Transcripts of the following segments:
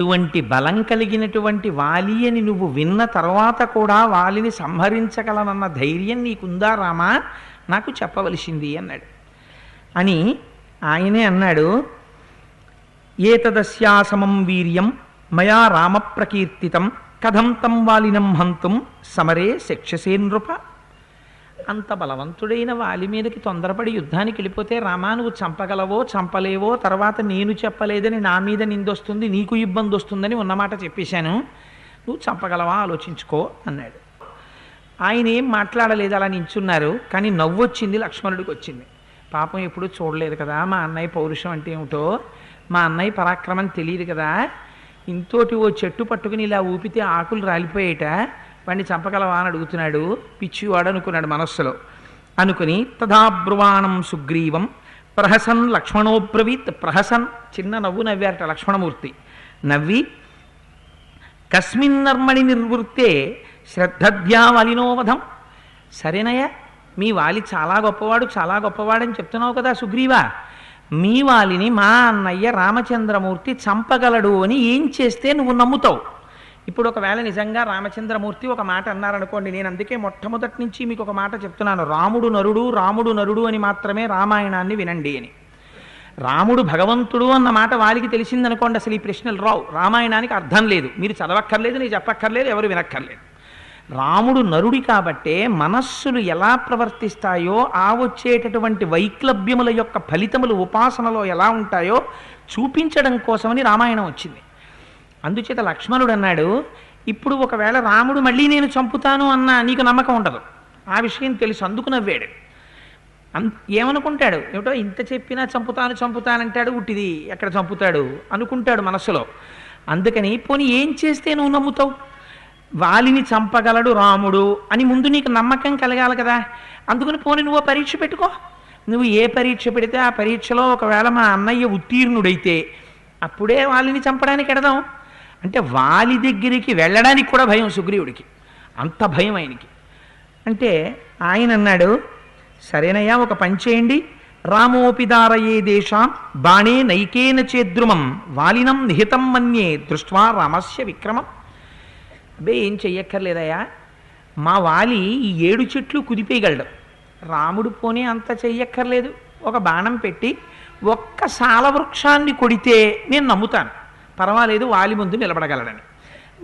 అటువంటి బలం కలిగినటువంటి వాలి అని నువ్వు విన్న తర్వాత కూడా వాలిని సంహరించగలనన్న ధైర్యం నీకుందా రామా? నాకు చెప్పవలసింది అన్నాడు. అని ఆయనే అన్నాడు ఏతదస్యాసమం వీర్యం మయా రామప్రకీర్తితం కథం తం వాలినం హంతుం సమరే శిక్షసే నృప. అంత బలవంతుడైన వాలి మీదకి తొందరపడి యుద్ధానికి వెళ్ళిపోతే రామా నువ్వు చంపగలవో చంపలేవో తర్వాత నేను చెప్పలేదని నా మీద నిందొస్తుంది నీకు ఇబ్బంది వస్తుందని ఉన్నమాట చెప్పేశాను. నువ్వు చంపగలవా? ఆలోచించుకో అన్నాడు. ఆయన ఏం మాట్లాడలేదు అలా నించున్నారు. కానీ నవ్వు వచ్చింది లక్ష్మణుడికి వచ్చింది. పాపం ఎప్పుడూ చూడలేదు కదా మా అన్నయ్య పౌరుషం అంటే ఏమిటో? మా అన్నయ్య పరాక్రమం తెలియదు కదా. ఇంతోటి ఓ చెట్టు పట్టుకుని ఇలా ఊపితే ఆకులు రాలిపోయేట. వాడిని చంపగలవా అని అడుగుతున్నాడు. పిచ్చివాడు అనుకున్నాడు మనస్సులో. అనుకుని తథాబ్రువాణం సుగ్రీవం ప్రహసన్ లక్ష్మణోబ్రవీత్ ప్రహసన్ చిన్న నవ్వు నవ్వారట లక్ష్మణమూర్తి. నవ్వి కస్మిన్నర్మణి నిర్వృత్తే శ్రద్ధధ్యావలినోవధం సరేనయ్యా మీ వాలి చాలా గొప్పవాడు చాలా గొప్పవాడని చెప్తున్నావు కదా సుగ్రీవా. మీ వాలిని మా అన్నయ్య రామచంద్రమూర్తి చంపగలడు అని ఏం చేస్తే నువ్వు నమ్ముతావు? ఇప్పుడు ఒకవేళ నిజంగా రామచంద్రమూర్తి ఒక మాట అన్నారనుకోండి నేను అందుకే మొట్టమొదటి నుంచి మీకు ఒక మాట చెప్తున్నాను. రాముడు నరుడు రాముడు నరుడు అని మాత్రమే రామాయణాన్ని వినండి అని. రాముడు భగవంతుడు అన్న మాట వారికి తెలిసిందనుకోండి అసలు ఈ ప్రశ్నలు రావు. రామాయణానికి అర్థం లేదు. మీరు చదవక్కర్లేదు నేను చెప్పక్కర్లేదు ఎవరు వినక్కర్లేదు. రాముడు నరుడి కాబట్టే మనస్సులు ఎలా ప్రవర్తిస్తాయో ఆ వచ్చేటటువంటి వైక్లభ్యముల యొక్క ఫలితములు ఉపాసనలో ఎలా ఉంటాయో చూపించడం కోసమని రామాయణం వచ్చింది. అందుచేత లక్ష్మణుడు అన్నాడు ఇప్పుడు ఒకవేళ రాముడు మళ్ళీ నేను చంపుతాను అన్న నీకు నమ్మకం ఉండదు. ఆ విషయం తెలుసు అందుకు నవ్వాడు. ఏమనుకుంటాడు? ఏమిటో ఇంత చెప్పినా చంపుతాను చంపుతానంటాడు ఉట్టిది ఎక్కడ చంపుతాడు? అనుకుంటాడు మనసులో అందుకని పోనీ ఏం చేస్తే నువ్వు నమ్ముతావు? వాలిని చంపగలడు రాముడు అని ముందు నీకు నమ్మకం కలగాలి కదా. అందుకని పోనీ నువ్వు పరీక్ష పెట్టుకో. నువ్వు ఏ పరీక్ష పెడితే ఆ పరీక్షలో ఒకవేళ మా అన్నయ్య ఉత్తీర్ణుడైతే అప్పుడే వాలిని చంపడానికి ఎడదాం. అంటే వాలి దగ్గరికి వెళ్ళడానికి కూడా భయం సుగ్రీవుడికి. అంత భయం ఆయనకి. అంటే ఆయన అన్నాడు సరేనయ్యా ఒక పని చేయండి. రామోపిదారయే దేశాం బాణే నైకేన చేద్రుమం. వాలినం నిహితం మన్యే దృష్ట్వా రామస్య విక్రమం. అబ్బే ఏం చెయ్యక్కర్లేదయ్యా. మా వాలి ఈ ఏడు చెట్లు కుదిపేయగలడు. రాముడు పోనీ అంత చెయ్యక్కర్లేదు. ఒక బాణం పెట్టి ఒక్క సాల వృక్షాన్ని కొడితే నేను నమ్ముతాను. పర్వాలేదు వాలి ముందు నిలబడగలడని.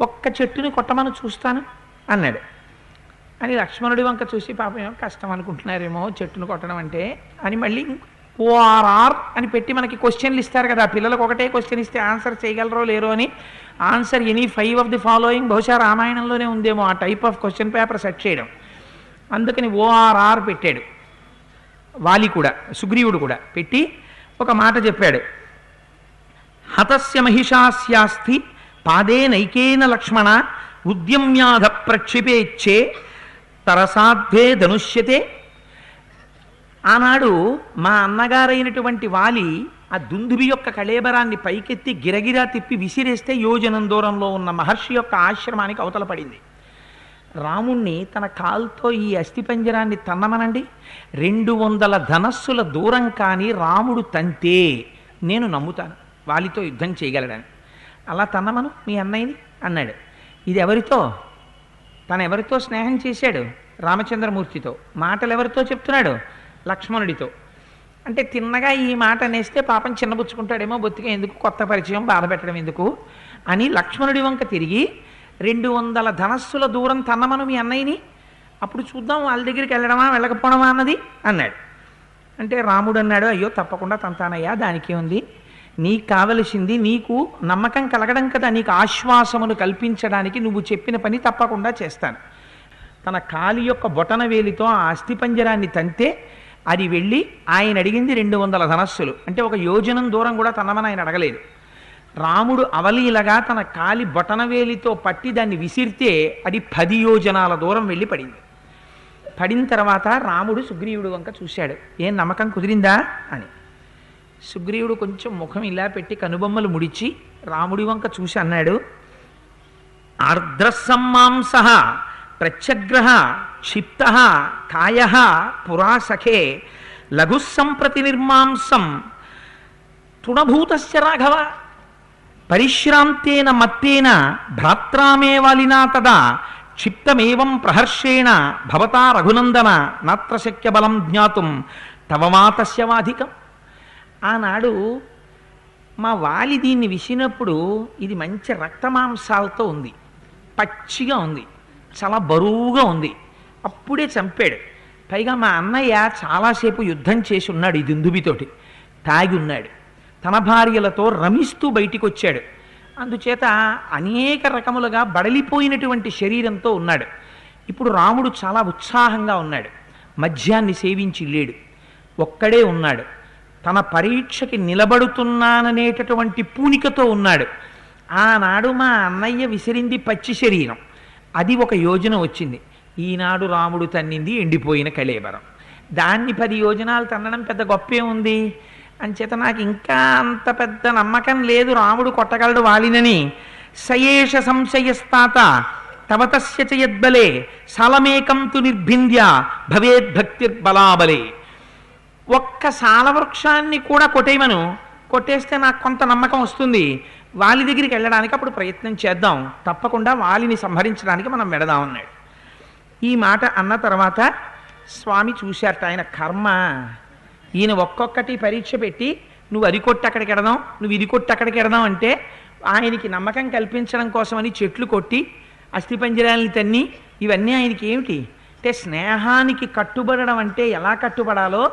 ఒక్క చెట్టుని కొట్టమని చూస్తాను అన్నాడు. అని లక్ష్మణుడి వంక చూసి పాపం ఏమో కష్టం అనుకుంటున్నారేమో చెట్టును కొట్టడం అంటే అని మళ్ళీ ఓఆర్ఆర్ అని పెట్టి మనకి క్వశ్చన్లు ఇస్తారు కదా పిల్లలకు ఒకటే క్వశ్చన్ ఇస్తే ఆన్సర్ చేయగలరో లేరో అని answer any five of the following బహుశా రామాయణంలోనే ఉందేమో ఆ type of question paper set చేయడం. అందుకని ఓఆర్ఆర్ పెట్టాడు. వాలి కూడా సుగ్రీవుడు కూడా పెట్టి ఒక మాట చెప్పాడు. హతస్య మహిషాస్యాస్తి పాదే నైకేన లక్ష్మణ ఉద్యమ్యాధ ప్రక్షిపేచ్చే తరసాధ్వే ధనుష్యతే. ఆనాడు మా అన్నగారైనటువంటి వాలి ఆ దుందుబి యొక్క కళేబరాన్ని పైకెత్తి గిరగిరా తిప్పి విసిరేస్తే యోజనం దూరంలో ఉన్న మహర్షి యొక్క ఆశ్రమానికి అవతల పడింది. రాముణ్ణి తన కాల్తో ఈ అస్థిపంజరాన్ని తన్నమనండి. రెండు వందల ధనస్సుల దూరం కానీ రాముడు తంతే నేను నమ్ముతాను. వాలితో యుద్ధం చేయగలడని. అలా తన్నమను మీ అన్నయ్యని? అన్నాడు. ఇది ఎవరితో తను ఎవరితో స్నేహం చేశాడు? రామచంద్రమూర్తితో. మాటలు ఎవరితో చెప్తున్నాడు? లక్ష్మణుడితో. అంటే తిన్నగా ఈ మాట అనేస్తే పాపం చిన్నబుచ్చుకుంటాడేమో బొత్తిగా ఎందుకు కొత్త పరిచయం బాధ పెట్టడం ఎందుకు? అని లక్ష్మణుడి వంక తిరిగి రెండు వందల ధనస్సుల దూరం తన్నమను మీ అన్నయ్యని? అప్పుడు చూద్దాం వాళ్ళ దగ్గరికి వెళ్ళడమా వెళ్ళకపోవడమా? అన్నది. అన్నాడు. అంటే రాముడు అన్నాడు అయ్యో తప్పకుండా తంతానయ్యా దానికి ఉంది నీకు కావలసింది నీకు నమ్మకం కలగడం కదా నీకు ఆశ్వాసమును కల్పించడానికి నువ్వు చెప్పిన పని తప్పకుండా చేస్తాను. తన కాలి యొక్క బొటన వేలితో ఆ అస్థిపంజరాన్ని తంతే అది వెళ్ళి ఆయన అడిగింది రెండు వందల ధనస్సులు. అంటే ఒక యోజనం దూరం కూడా తనమని ఆయన అడగలేదు. రాముడు అవలీలగా తన కాలి బొటనవేలితో పట్టి దాన్ని విసిరితే అది పది యోజనాల దూరం వెళ్ళి పడింది. పడిన తర్వాత రాముడు సుగ్రీవుడు వంక చూశాడు. ఏం నమ్మకం కుదిరిందా? అని. సుగ్రీవుడు కొంచెం ముఖం ఇలా పెట్టి కనుబొమ్మలు ముడిచి రాముడి వంక చూసి అన్నాడు ఆర్ద్రసమ్మాంస ప్రత్యగ్రహ క్షిప్త కాయ పురాసఖే లఘుసంప్రతి నిర్మాంసం తృణభూతస్య రాఘవ పరిశ్రాంతేన మత్తేన భ్రాత్రామే వాలినా తదా క్షిప్తమేవం ప్రహర్షేణ భవతా రఘునందన నాత్ర బలం జ్ఞాతుం తవ మాతస్య వాధికం ఆనాడు మా వాలి దీన్ని విసినప్పుడు ఇది మంచి రక్తమాంసాలతో ఉంది. పచ్చిగా ఉంది. చాలా బరువుగా ఉంది. అప్పుడే చంపాడు. పైగా మా అన్నయ్య చాలాసేపు యుద్ధం చేసి ఉన్నాడు ఈ దుందుబితోటి. తాగి ఉన్నాడు. తన భార్యలతో రమిస్తూ బయటికి వచ్చాడు అందుచేత అనేక రకములుగా బడలిపోయినటువంటి శరీరంతో ఉన్నాడు. ఇప్పుడు రాముడు చాలా ఉత్సాహంగా ఉన్నాడు. మద్యాన్ని సేవించి లేడు. ఒక్కడే ఉన్నాడు. తన పరీక్షకి నిలబడుతున్నాననేటటువంటి పూనికతో ఉన్నాడు. ఆనాడు మా అన్నయ్య విసిరింది పచ్చి శరీరం. అది ఒక యోజన వచ్చింది. ఈనాడు రాముడు తన్నింది ఎండిపోయిన కళేబరం. దాన్ని పది యోజనాలు తన్నడం పెద్ద గొప్పే ఉంది. అంచేత నాకు ఇంకా అంత పెద్ద నమ్మకం లేదు రాముడు కొట్టగలడు వాలినని. సయేష సంశయస్తాత తవతస్య చయద్బలే సలమేకం తు నిర్భింద్య భవేద్భక్తిర్బలాబలే. ఒక్క సాలవృక్షాన్ని కూడా కొట్టేయమను. కొట్టేస్తే నాకు కొంత నమ్మకం వస్తుంది. వాలి దగ్గరికి వెళ్ళడానికి అప్పుడు ప్రయత్నం చేద్దాం. తప్పకుండా వాలిని సంహరించడానికి మనం వెడదాం అన్నాడు. ఈ మాట అన్న తర్వాత స్వామి చూశారట ఆయన కర్మ. ఈయన ఒక్కొక్కటి పరీక్ష పెట్టి నువ్వు అది కొట్టి అక్కడికి ఎడదాం నువ్వు ఇది కొట్టి అక్కడికి ఎడదాం అంటే ఆయనకి నమ్మకం కల్పించడం కోసమని చెట్లు కొట్టి అస్థిపంజరాలని తన్ని ఇవన్నీ ఆయనకి ఏమిటి? అంటే స్నేహానికి కట్టుబడడం అంటే ఎలా కట్టుబడాలో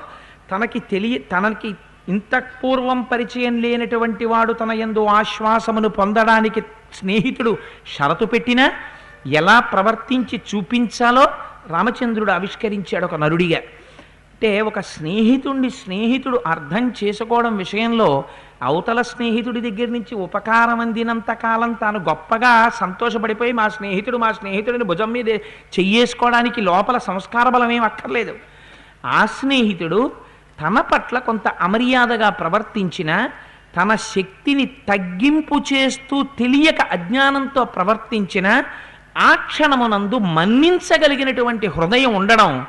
తనకి తెలియ తనకి ఇంత పూర్వం పరిచయం లేనటువంటి వాడు తన యందు ఆశ్వాసమును పొందడానికి స్నేహితుడు షరతు పెట్టినా ఎలా ప్రవర్తించి చూపించాలో రామచంద్రుడు ఆవిష్కరించాడు ఒక నరుడిగా. అంటే ఒక స్నేహితుడిని స్నేహితుడు అర్థం చేసుకోవడం విషయంలో అవతల స్నేహితుడి దగ్గర నుంచి ఉపకారం అందినంత కాలం తాను గొప్పగా సంతోషపడిపోయి మా స్నేహితుడు మా స్నేహితుడిని భుజం మీద చెయ్యేసుకోవడానికి లోపల సంస్కార బలం ఏం అక్కర్లేదు. ఆ స్నేహితుడు తన పట్ల కొంత అమర్యాదగా ప్రవర్తించిన తన శక్తిని తగ్గింపు చేస్తూ తెలియక అజ్ఞానంతో ప్రవర్తించిన ఆ క్షణమునందు మన్నించగలిగినటువంటి హృదయం ఉండడం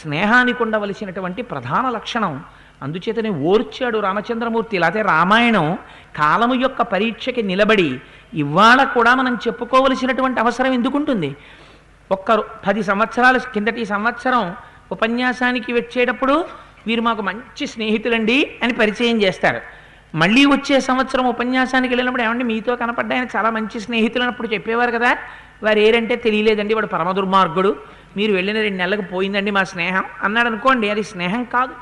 స్నేహానికి ఉండవలసినటువంటి ప్రధాన లక్షణం. అందుచేతనే ఓర్చాడు రామచంద్రమూర్తి లేకపోతే రామాయణం కాలము యొక్క పరీక్షకి నిలబడి ఇవాళ కూడా మనం చెప్పుకోవలసినటువంటి అవసరం ఎందుకుంటుంది? ఒక్క పది సంవత్సరాల కిందటి సంవత్సరం ఉపన్యాసానికి వచ్చేటప్పుడు వీరు మాకు మంచి స్నేహితులండి అని పరిచయం చేస్తారు. మళ్ళీ వచ్చే సంవత్సరం ఉపన్యాసానికి వెళ్ళినప్పుడు ఏమండి మీతో కనపడ్డ ఆయన చాలా మంచి స్నేహితులు అన్నప్పుడు చెప్పేవారు కదా. వారు ఏరంటే తెలియలేదండి వాడు పరమ దుర్మార్గుడు. మీరు వెళ్ళిన రెండు నెలలకు పోయిందండి మా స్నేహం. అన్నాడు అనుకోండి అది స్నేహం కాదు.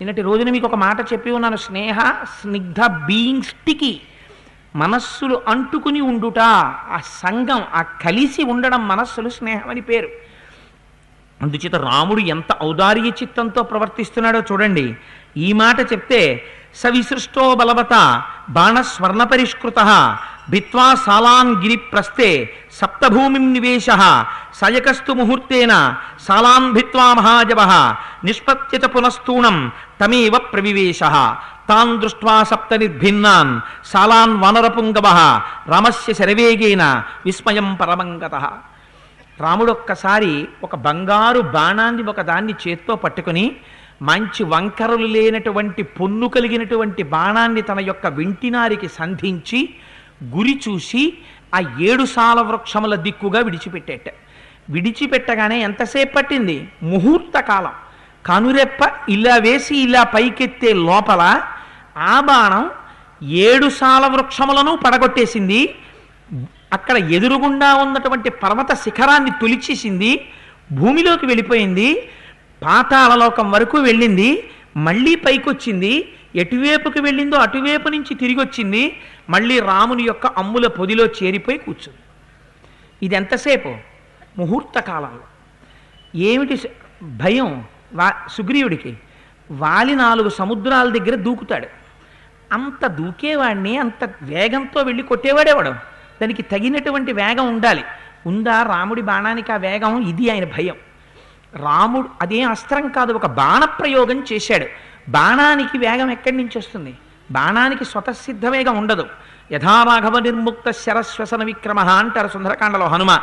నిన్నటి రోజున మీకు ఒక మాట చెప్పి ఉన్నాను స్నేహ స్నిగ్ధ బీయింగ్ స్టికి మనస్సులు అంటుకుని ఉండుట ఆ సంఘం ఆ కలిసి ఉండడం మనస్సులు స్నేహం అని పేరు. అందుచేత రాముడు ఎంత ఔదార్య చిత్తంతో ప్రవర్తిస్తున్నాడో చూడండి. ఈ మాట చెప్తే సవిసృష్టో బలవత బాణస్వర్ణ పరిష్కృత భిత్వా సాలాన్ గిరి ప్రస్తే సప్తభూమిం నివేశ సయకస్తు ముహూర్తేన సాలాన్ భిత్వా మహాజవ నిష్పత్యత పునస్తూణం తమేవ ప్రవివేశ తాన్ దృష్ట్వా సప్త నిర్భిన్నాన్ సాలాన్ వనరపుంగవ రామస్య శరవేగేన విస్మయం పరమంగత రాముడు ఒక్కసారి ఒక బంగారు బాణాన్ని ఒక దాన్ని చేత్తో పట్టుకుని మంచి వంకరలు లేనటువంటి పొన్ను కలిగినటువంటి బాణాన్ని తన యొక్క వింటినారికి సంధించి గురి చూసి ఆ ఏడు సాల వృక్షముల దిక్కుగా విడిచిపెట్టేట. విడిచిపెట్టగానే ఎంతసేపు పట్టింది? ముహూర్త కాలం. కనురెప్ప ఇలా వేసి ఇలా పైకెత్తే లోపల ఆ బాణం ఏడు సాల వృక్షములను పడగొట్టేసింది. అక్కడ ఎదురుగుండా ఉన్నటువంటి పర్వత శిఖరాన్ని తొలిచేసింది భూమిలోకి వెళ్ళిపోయింది పాతాళలోకం వరకు వెళ్ళింది మళ్ళీ పైకొచ్చింది ఎటువైపుకి వెళ్ళిందో అటువైపు నుంచి తిరిగి వచ్చింది మళ్ళీ రాముని యొక్క అమ్ముల పొదిలో చేరిపోయి కూర్చుంది. ఇది ఎంతసేపు? ముహూర్త కాలంలో. ఏమిటి భయం? వా సుగ్రీవుడికి. వాలి నాలుగు సముద్రాల దగ్గర దూకుతాడు. అంత దూకేవాడిని అంత వేగంతో వెళ్ళి కొట్టేవాడేవాడు? దానికి తగినటువంటి వేగం ఉండాలి. ఉందా రాముడి బాణానికి ఆ వేగం? ఇది ఆయన భయం. రాముడు అదే అస్త్రం కాదు ఒక బాణప్రయోగం చేశాడు. బాణానికి వేగం ఎక్కడి నుంచి వస్తుంది? బాణానికి స్వతసిద్ధ వేగం ఉండదు. యథారాఘవ నిర్ముక్త శరశ్వసన విక్రమ అంటారు సుందరకాండలో హనుమ.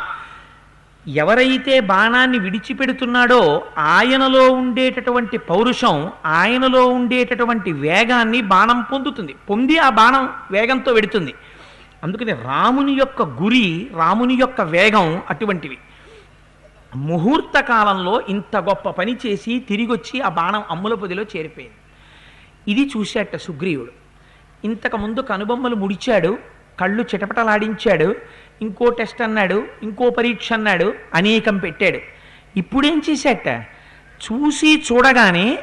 ఎవరైతే బాణాన్ని విడిచిపెడుతున్నాడో ఆయనలో ఉండేటటువంటి పౌరుషం ఆయనలో ఉండేటటువంటి వేగాన్ని బాణం పొందుతుంది. పొంది ఆ బాణం వేగంతో వెడుతుంది. అందుకని రాముని యొక్క గురి రాముని యొక్క వేగం అటువంటివి. ముహూర్త కాలంలో ఇంత గొప్ప పని చేసి తిరిగొచ్చి ఆ బాణం అమ్ముల పొదిలో చేరిపోయింది. ఇది చూశాట సుగ్రీవుడు. ఇంతకుముందు కనుబొమ్మలు ముడిచాడు కళ్ళు చిటపటలాడించాడు ఇంకో టెస్ట్ అన్నాడు ఇంకో పరీక్ష అన్నాడు అనేకం పెట్టాడు. ఇప్పుడేం చేశాట చూసి చూడగానే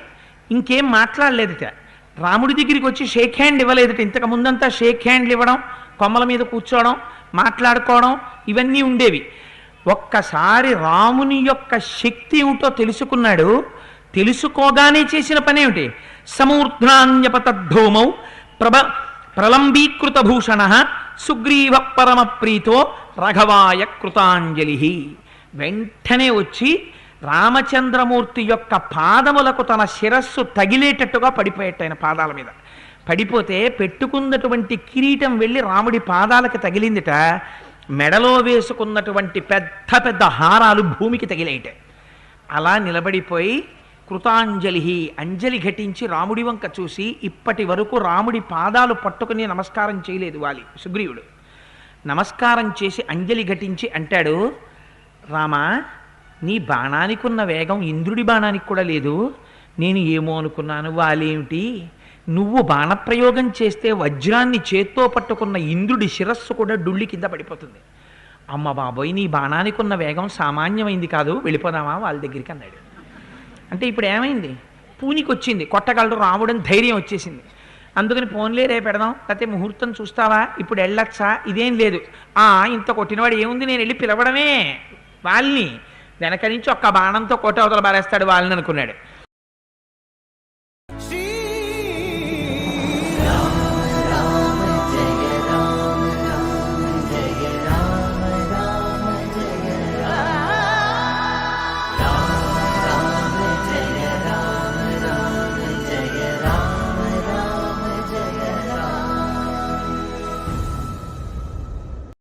ఇంకేం మాట్లాడలేదట. రాముడి దగ్గరికి వచ్చి షేక్ హ్యాండ్ ఇవ్వలేదట. ఇంతకు ముందంతా షేక్ హ్యాండ్లు ఇవ్వడం కొమ్మల మీద కూర్చోవడం మాట్లాడుకోవడం ఇవన్నీ ఉండేవి. ఒక్కసారి రాముని యొక్క శక్తి ఏమిటో తెలుసుకున్నాడు. తెలుసుకోగానే చేసిన పనేమిటి? సమూర్ధ్నాన్యపతద్ధూమౌ ప్రభ ప్రలంబీకృత భూషణ సుగ్రీవ పరమ ప్రీతో రఘవాయ కృతాంజలి. వెంటనే వచ్చి రామచంద్రమూర్తి యొక్క పాదములకు తన శిరస్సు తగిలేటట్టుగా పడిపోయేట ఆయన పాదాల మీద. పడిపోతే పెట్టుకున్నటువంటి కిరీటం వెళ్ళి రాముడి పాదాలకు తగిలిందిట. మెడలో వేసుకున్నటువంటి పెద్ద పెద్ద హారాలు భూమికి తగిలేయట. అలా నిలబడిపోయి కృతాంజలి అంజలి ఘటించి రాముడి వంక చూసి ఇప్పటి వరకు రాముడి పాదాలు పట్టుకుని నమస్కారం చేయలేదు వాలి సుగ్రీవుడు. నమస్కారం చేసి అంజలి ఘటించి అంటాడు రామా నీ బాణానికి ఉన్న వేగం ఇంద్రుడి బాణానికి కూడా లేదు. నేను ఏమో అనుకున్నాను వాలేమిటి నువ్వు బాణప్రయోగం చేస్తే వజ్రాన్ని చేత్తో పట్టుకున్న ఇంద్రుడి శిరస్సు కూడా డుళ్ళి కింద పడిపోతుంది. అమ్మ బాబోయ్ నీ బాణానికి ఉన్న వేగం సామాన్యమైంది కాదు వెళ్ళిపోదామా వాళ్ళ దగ్గరికి అన్నాడు. అంటే ఇప్పుడు ఏమైంది? పూనికి వచ్చింది కొట్టగలరు రావడం ధైర్యం వచ్చేసింది. అందుకని ఫోన్లే రేపు పెడదాం లేకపోతే ముహూర్తం చూస్తావా? ఇప్పుడు వెళ్ళొచ్చా? ఇదేం లేదు. ఆ ఇంత కొట్టినవాడు ఏముంది? నేను వెళ్ళి పిలవడమే. వాళ్ళని వెనక నుంచి ఒక్క బాణంతో కొట్ట అవతల బారేస్తాడు వాళ్ళని అనుకున్నాడు.